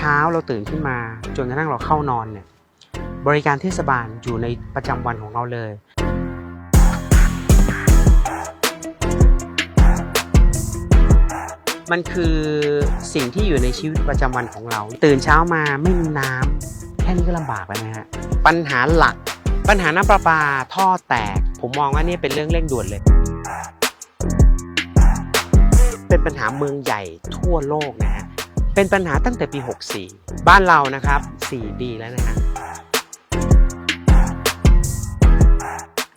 ช้าเราตื่นขึ้นมา จนกระทั่งเราเข้านอนเนี่ยบริการเทศบาลอยู่ในประจำวันของเราเลย มันคือสิ่งที่อยู่ในชีวิตประจำวันของเรา ตื่นเช้ามาไม่มีน้ำแค่นี้ก็ลำบากแล้วนะฮะปัญหาหลัก ปัญหาน้ำประปาท่อแตก ผมมองว่านี่เป็นเรื่องเร่งด่วนเลย เป็นปัญหาเมืองใหญ่ทั่วโลกนะฮะ เป็นปัญหาตั้งแต่ปี 64 บ้านเรานะครับ 4 ปีแล้วนะฮะ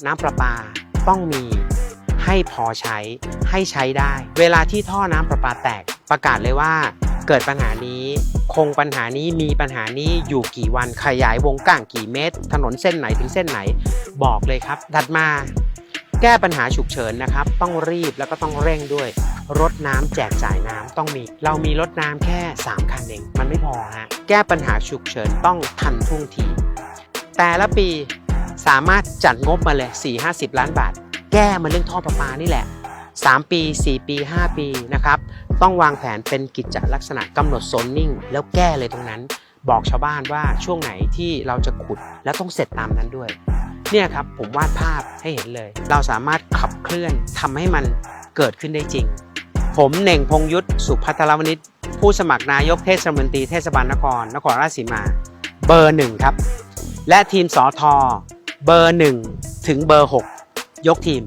น้ำประปาต้องมีให้พอใช้ให้ใช้ได้ เวลาที่ท่อน้ำประปาแตกประกาศเลยว่า เกิดปัญหานี้ คงปัญหานี้มีปัญหานี้อยู่กี่วันขยายวงกว้างกี่เมตร ถนนเส้นไหนถึงเส้นไหนบอกเลยครับถัดมา แก้ปัญหาฉุกเฉินนะครับ ต้องรีบแล้วก็ต้องเร่งด้วย รถน้ำแจกจ่ายน้ำต้องมี เรามีรถน้ำแค่ 3 คันเอง มันไม่พอฮะ แก้ปัญหาฉุกเฉินต้องทันท่วงที แต่ละปีสามารถจัดงบมาเลย 4-50 ล้านบาท แก้มาเรื่องท่อประปานี่แหละ 3 ปี 4 ปี 5 ปีนะครับ ต้องวางแผนเป็นกิจลักษณะกำหนดโซนนิ่ง แล้วแก้เลยตรงนั้น บอกชาวบ้านว่าช่วงไหนที่เราจะขุดแล้วต้องเสร็จตามนั้นด้วย เนี่ยครับผมวาดภาพให้เห็นเลย เราสามารถขับเคลื่อนทำให้มันเกิดขึ้นได้จริง ผมเน่งพงยุทธสุพัทรวณิชผู้สมัครนายกเทศมนตรีเทศบาลนคร นครราชสีมา เบอร์หนึ่งครับ และทีมสอทอเบอร์หนึ่งถึงเบอร์หกยกทีม